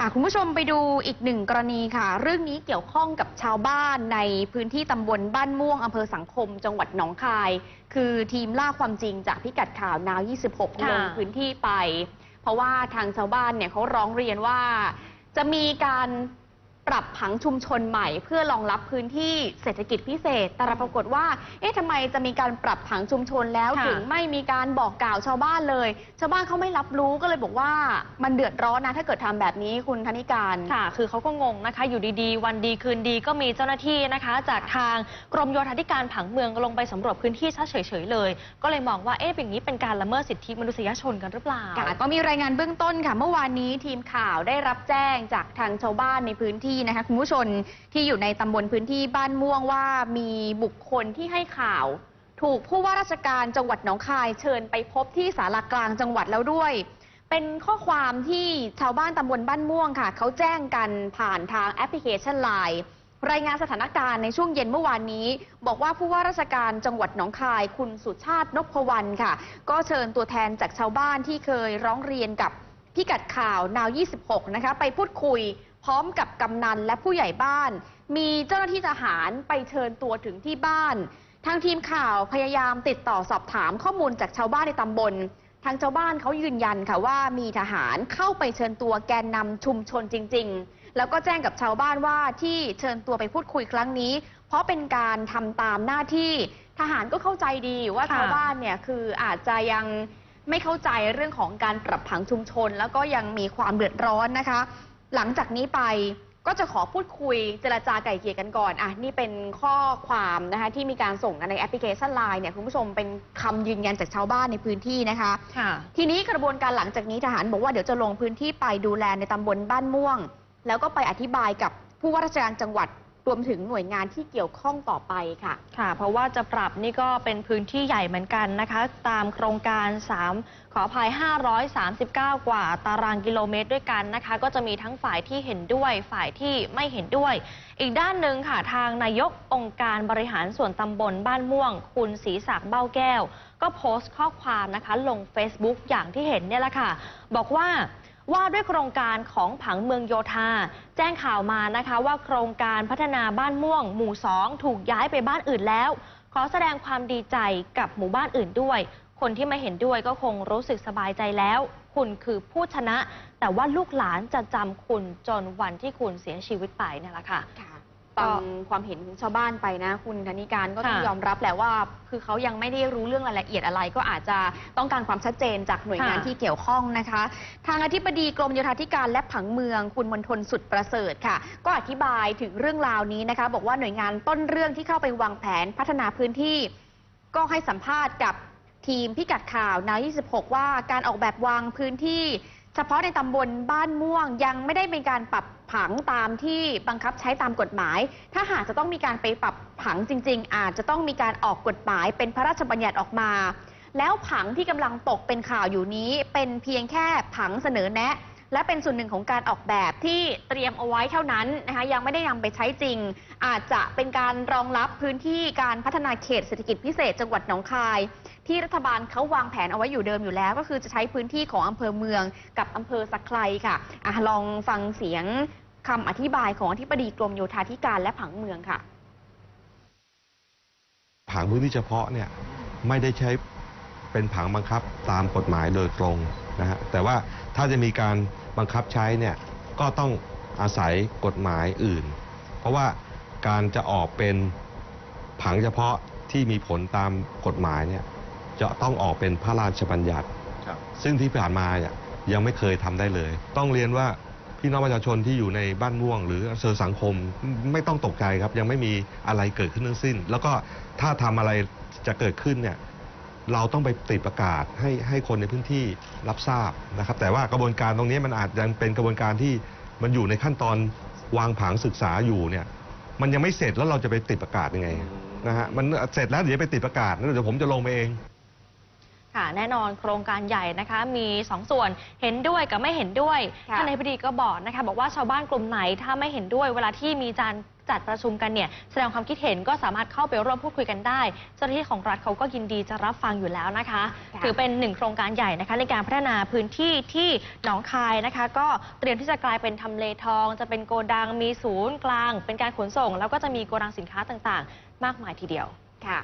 อะคุณผู้ชมไปดูอีกหนึ่งกรณีค่ะ เรื่องนี้เกี่ยวข้องกับชาวบ้านในพื้นที่ตำบลบ้านม่วงอำเภอสังคม จังหวัดหนองคาย คือทีมล่าความจริงจากพิกัดข่าวนาว 26ลค่ะงพื้นที่ไป เพราะว่าทางชาวบ้านเนี่ยเขาร้องเรียนว่าจะมีการ ปรับผังชุมชนใหม่ เพื่อรองรับพื้นที่เศรษฐกิจพิเศษ แต่ปรากฏว่า เอ๊ะทำไมจะมีการปรับผังชุมชนแล้วค่ะ ถึงไม่มีการบอกกล่าวชาวบ้านเลย ชาวบ้านเขาไม่รับรู้ก็เลยบอกว่ามันเดือดร้อนนะถ้าเกิดทำแบบนี้คุณธนิการ ค่ะ คือเขาก็งงนะคะ อยู่ดีๆ วันดีคืนดีก็มีเจ้าหน้าที่นะคะ จากทางกรมโยธาธิการผังเมืองลงไปสำรวจพื้นที่ซะเฉยๆเลย ก็เลยมองว่า เอ๊ะอย่างนี้เป็นการละเมิดสิทธิมนุษยชนกันหรือเปล่า ค่ะก็มีรายงานเบื้องต้นค่ะ เมื่อวานนี้ทีมข่าวได้รับแจ้งจากทางชาวบ้านในพื้นที่นะคะคุณผู้ชมที่อยู่ในตำบลพื้นที่บ้านม่วงว่ามีบุคคลที่ให้ข่าว ถูกผู้ว่าราชการจังหวัดหนองคายเชิญไปพบที่ศาลากลางจังหวัดแล้วด้วย เป็นข้อความที่ชาวบ้านตำบลบ้านม่วงค่ะเขาแจ้งกันผ่านทางแอปพลิเคชันไลน์รายงานสถานการณ์ในช่วงเย็นเมื่อวานนี้ บอกว่าผู้ว่าราชการจังหวัดหนองคาย คุณสุชาตินพวรรณค่ะ ก็เชิญตัวแทนจากชาวบ้านที่เคยร้องเรียนกับพิกัดข่าว นาว 26 นะคะ ไปพูดคุย พร้อมกับกำนันและผู้ใหญ่บ้าน มีเจ้าหน้าที่ทหารไปเชิญตัวถึงที่บ้าน ทางทีมข่าวพยายามติดต่อสอบถามข้อมูลจากชาวบ้านในตำบล ทางชาวบ้านเขายืนยันค่ะว่ามีทหารเข้าไปเชิญตัวแกนนำชุมชนจริง ๆ แล้วก็แจ้งกับชาวบ้านว่าที่เชิญตัวไปพูดคุยครั้งนี้ เพราะเป็นการทำตามหน้าที่ทหารก็เข้าใจดีว่าชาวบ้านเนี่ยคืออาจจะยังไม่เข้าใจเรื่องของการปรับผังชุมชน แล้วก็ยังมีความเดือดร้อนนะคะ หลังจากนี้ไปก็จะขอพูดคุยเจรจาไก่เกลี่ยกันก่อนอะนี่เป็นข้อความนะคะที่มีการส่งกันในแอปพลิเคชันไลน์เนี่ยคุณผู้ชมเป็นคำยืนยันจากชาวบ้านในพื้นที่นะคะ ค่ะ ทีนี้กระบวนการหลังจากนี้ทหารบอกว่าเดี๋ยวจะลงพื้นที่ไปดูแลในตำบลบ้านม่วง แล้วก็ไปอธิบายกับผู้ว่าราชการจังหวัด รวมถึงหน่วยงานที่เกี่ยวข้องต่อไปค่ะ ค่ะ เพราะว่าจะปรับนี่ก็เป็นพื้นที่ใหญ่เหมือนกันนะคะ ตามโครงการ 3 ขออภัย 539 กว่าตารางกิโลเมตรด้วยกันนะคะ ก็จะมีทั้งฝ่ายที่เห็นด้วยฝ่ายที่ไม่เห็นด้วย อีกด้านหนึ่งค่ะ ทางนายกองค์การบริหารส่วนตำบลบ้านม่วง คุณศรีศักดิ์เบ้าแก้ว ก็โพสต์ข้อความนะคะ ลง Facebook อย่างที่เห็นเนี่ยแหละค่ะ บอกว่า ว่าด้วยโครงการของผังเมืองโยธา แจ้งข่าวมานะคะว่าโครงการพัฒนาบ้านม่วง หมู่สองถูกย้ายไปบ้านอื่นแล้ว ขอแสดงความดีใจกับหมู่บ้านอื่นด้วย คนที่ไม่เห็นด้วยก็คงรู้สึกสบายใจแล้ว คุณคือผู้ชนะ แต่ว่าลูกหลานจะจำคุณจนวันที่คุณเสียชีวิตไปนี่แหละค่ะ ฟังความเห็นของชาวบ้านไปนะ คุณธนิการก็ต้องค่ะยอมรับแหละว่า คือเขายังไม่ได้รู้เรื่องรายละเอียดอะไร ก็อาจจะต้องการความชัดเจนจากหน่วยงานค่ะที่เกี่ยวข้องนะคะ ทางอธิบดีกรมโยธาธิการและผังเมือง คุณมณฑลสุดประเสริฐค่ะ ก็อธิบายถึงเรื่องราวนี้นะคะ บอกว่าหน่วยงานต้นเรื่องที่เข้าไปวางแผนพัฒนาพื้นที่ ก็ให้สัมภาษณ์กับทีมพิกัดข่าวนาว26 ว่าการออกแบบวางพื้นที่ เฉพาะในตำบลบ้านม่วงยังไม่ได้มีการปรับผังตามที่บังคับใช้ตามกฎหมาย ถ้าหากจะต้องมีการไปปรับผังจริง ๆ อาจจะต้องมีการออกกฎหมายเป็นพระราชบัญญัติออกมา แล้วผังที่กำลังตกเป็นข่าวอยู่นี้ เป็นเพียงแค่ผังเสนอแนะ และเป็นส่วนหนึ่งของการออกแบบที่เตรียมเอาไว้เท่านั้นนะคะยังไม่ได้นำไปใช้จริง อาจจะเป็นการรองรับพื้นที่การพัฒนาเขตเศรษฐกิจพิเศษจังหวัดหนองคาย ที่รัฐบาลเขาวางแผนเอาไว้อยู่เดิมอยู่แล้ว ก็คือจะใช้พื้นที่ของอำเภอเมืองกับอำเภอสักไครค่ะอะลองฟังเสียงคำอธิบายของอธิบดีกรมโยธาธิการและผังเมืองค่ะ ผังพื้นที่เฉพาะเนี่ยไม่ได้ใช้เป็นผังบังคับตามกฎหมายโดยตรง นะฮะแต่ว่าถ้าจะมีการบังคับใช้เนี่ยก็ต้องอาศัยกฎหมายอื่น เพราะว่าการจะออกเป็นผังเฉพาะที่มีผลตามกฎหมายเนี่ยจะต้องออกเป็นพระราชบัญญัติ ซึ่งที่ผ่านมาเนี่ยยังไม่เคยทำได้เลย ต้องเรียนว่าพี่น้องประชาชนที่อยู่ในบ้านม่วง หรือเซอร์สังคมไม่ต้องตกใจครับ ยังไม่มีอะไรเกิดขึ้นทั้งสิ้น แล้วก็ถ้าทำอะไรจะเกิดขึ้นเนี่ย เราต้องไปติดประกาศให้ให้คนในพื้นที่รับทราบนะครับ แต่ว่ากระบวนการตรงนี้มันอาจยังเป็นกระบวนการที่มันอยู่ในขั้นตอนวางผังศึกษาอยู่เนี่ย มันยังไม่เสร็จแล้วเราจะไปติดประกาศยังไงนะฮะมันเสร็จแล้วเดี๋ยวไปติดประกาศแล้วเดี๋ยวผมจะลงไปเอง ค่ะแน่นอนโครงการใหญ่นะคะมี2ส่วนเห็นด้วยกับไม่เห็นด้วยค่ะท่านในพิธีก็บอกนะคะบอกว่าชาวบ้านกลุ่มไหนถ้าไม่เห็นด้วย เวลาที่มีการจัดประชุมกันเนี่ยแสดงความคิดเห็นก็สามารถเข้าไปร่วมพูดคุยกันได้ เจ้าหน้าที่ของรัฐเขาก็ยินดีจะรับฟังอยู่แล้วนะคะ ค่ะ ถือเป็นหนึ่งโครงการใหญ่นะคะในการพัฒนาพื้นที่ที่หนองคายนะคะ ก็เตรียมที่จะกลายเป็นทำเลทอง จะเป็นโกดังมีศูนย์กลาง เป็นการขนส่ง แล้วก็จะมีโกดังสินค้าต่างๆ มากมายทีเดียว